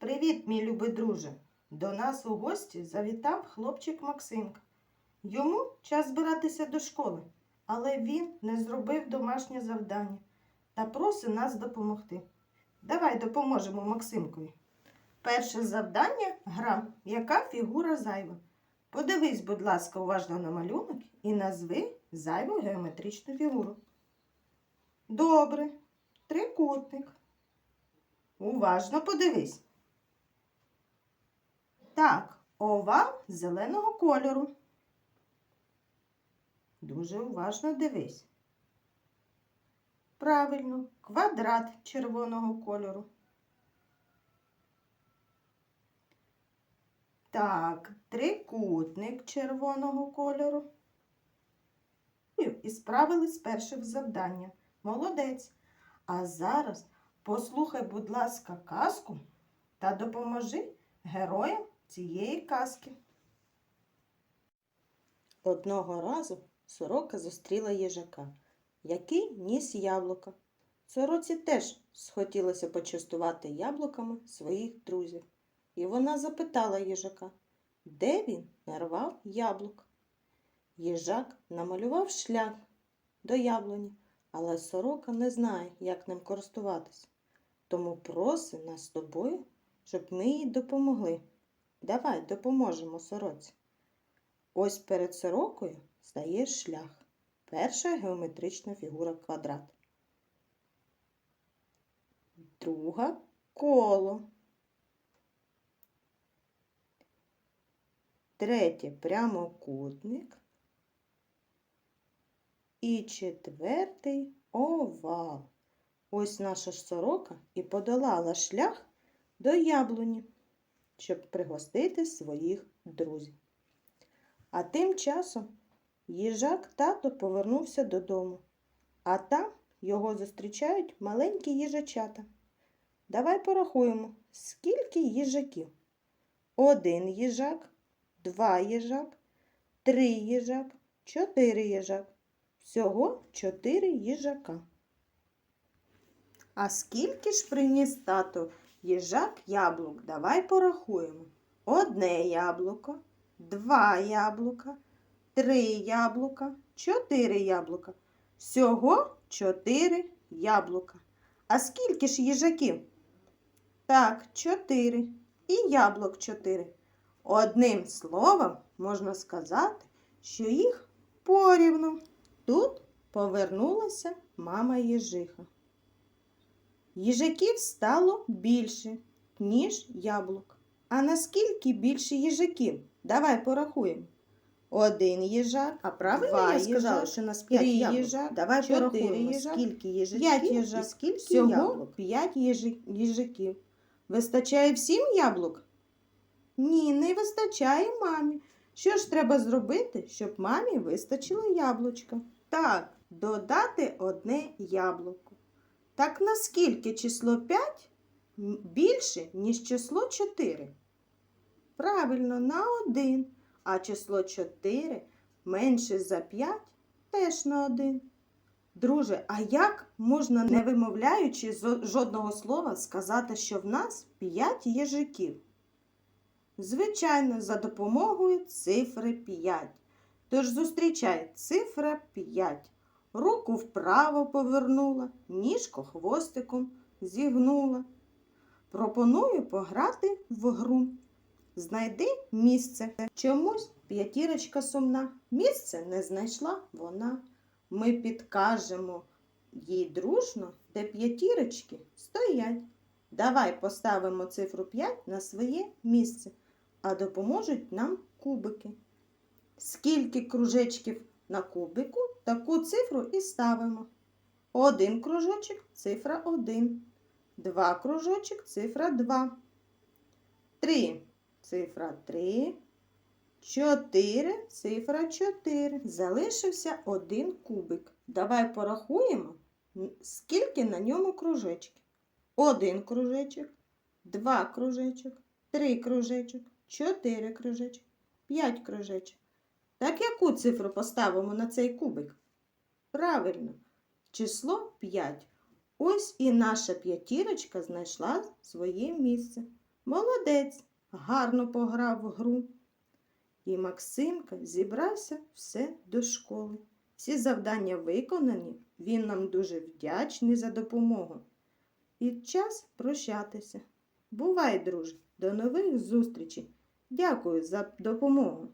Привіт, мій любий друже. До нас у гості завітав хлопчик Максимка. Йому час збиратися до школи, але він не зробив домашнє завдання та просить нас допомогти. Давай допоможемо Максимкові. Перше завдання гра, яка фігура зайва. Подивись, будь ласка, уважно на малюнок і назви зайву геометричну фігуру. Добре. Трикутник. Уважно подивись. Так, овал зеленого кольору. Дуже уважно дивись. Правильно, квадрат червоного кольору. Так, трикутник червоного кольору. І- І справились з першим завданням. Молодець. А зараз послухай, будь ласка, казку та допоможи героям цієї казки. Одного разу сорока зустріла їжака, який ніс яблука. Сороці теж схотілося почастувати яблуками своїх друзів. І вона запитала їжака, де він нарвав яблук. Їжак намалював шлях до яблуні, але сорока не знає, як ним користуватися. Тому просить нас з тобою, щоб ми їй допомогли. Давай допоможемо сороці. Ось перед сорокою стає шлях. Перша геометрична фігура квадрат. Друга коло. Третє прямокутник. І четвертий овал. Ось наша сорока і подолала шлях до яблуні, щоб пригостити своїх друзів. А тим часом їжак тато повернувся додому, а там його зустрічають маленькі їжачата. Давай порахуємо, скільки їжаків. Один їжак, два їжак, три їжак, чотири їжак. Всього чотири їжака. А скільки ж приніс тато їжак яблук? Давай порахуємо. Одне яблуко, два яблука, три яблука, чотири яблука. Всього чотири яблука. А скільки ж їжаків? Так, чотири. І яблук чотири. Одним словом можна сказати, що їх порівну. Тут повернулася мама їжиха. Їжаків стало більше, ніж яблук. А наскільки більше їжаків? Давай порахуємо. Один їжак, А правильно два я сказала, їжак, що нас три п'ять яблук? їжак, Давай порахуємо, їжак, скільки їжаків п'ять і скільки Всього яблук. п'ять їжаків. Вистачає всім яблук? Ні, не вистачає мамі. Що ж треба зробити, щоб мамі вистачило яблучка? Так, додати одне яблуко. Так наскільки число 5 більше, ніж число 4? Правильно, на 1. А число 4 менше за 5 теж на 1. Друже, а як можна, не вимовляючи жодного слова, сказати, що в нас 5 їжаків? Звичайно, за допомогою цифри 5. Тож зустрічай цифра 5. Руку вправо повернула, ніжко хвостиком зігнула. Пропоную пограти в гру. Знайди місце. Чомусь п'ятірочка сумна. Місце не знайшла вона. Ми підкажемо їй дружно, де п'ятірочки стоять. Давай поставимо цифру 5 на своє місце, а допоможуть нам кубики. Скільки кружечків на кубику, таку цифру і ставимо. Один кружочок цифра 1. Два кружочок цифра 2. Три цифра 3. Чотири цифра 4. Залишився один кубик. Давай порахуємо, скільки на ньому кружечків. Один кружечок, два кружечок, три кружечок, чотири кружечок, п'ять кружечок. Так яку цифру поставимо на цей кубик? Правильно, число 5. Ось і наша п'ятірочка знайшла своє місце. Молодець, гарно пограв в гру. І Максимка зібрався все до школи. Всі завдання виконані, він нам дуже вдячний за допомогу. І час прощатися. Бувай, друже, до нових зустрічей. Дякую за допомогу.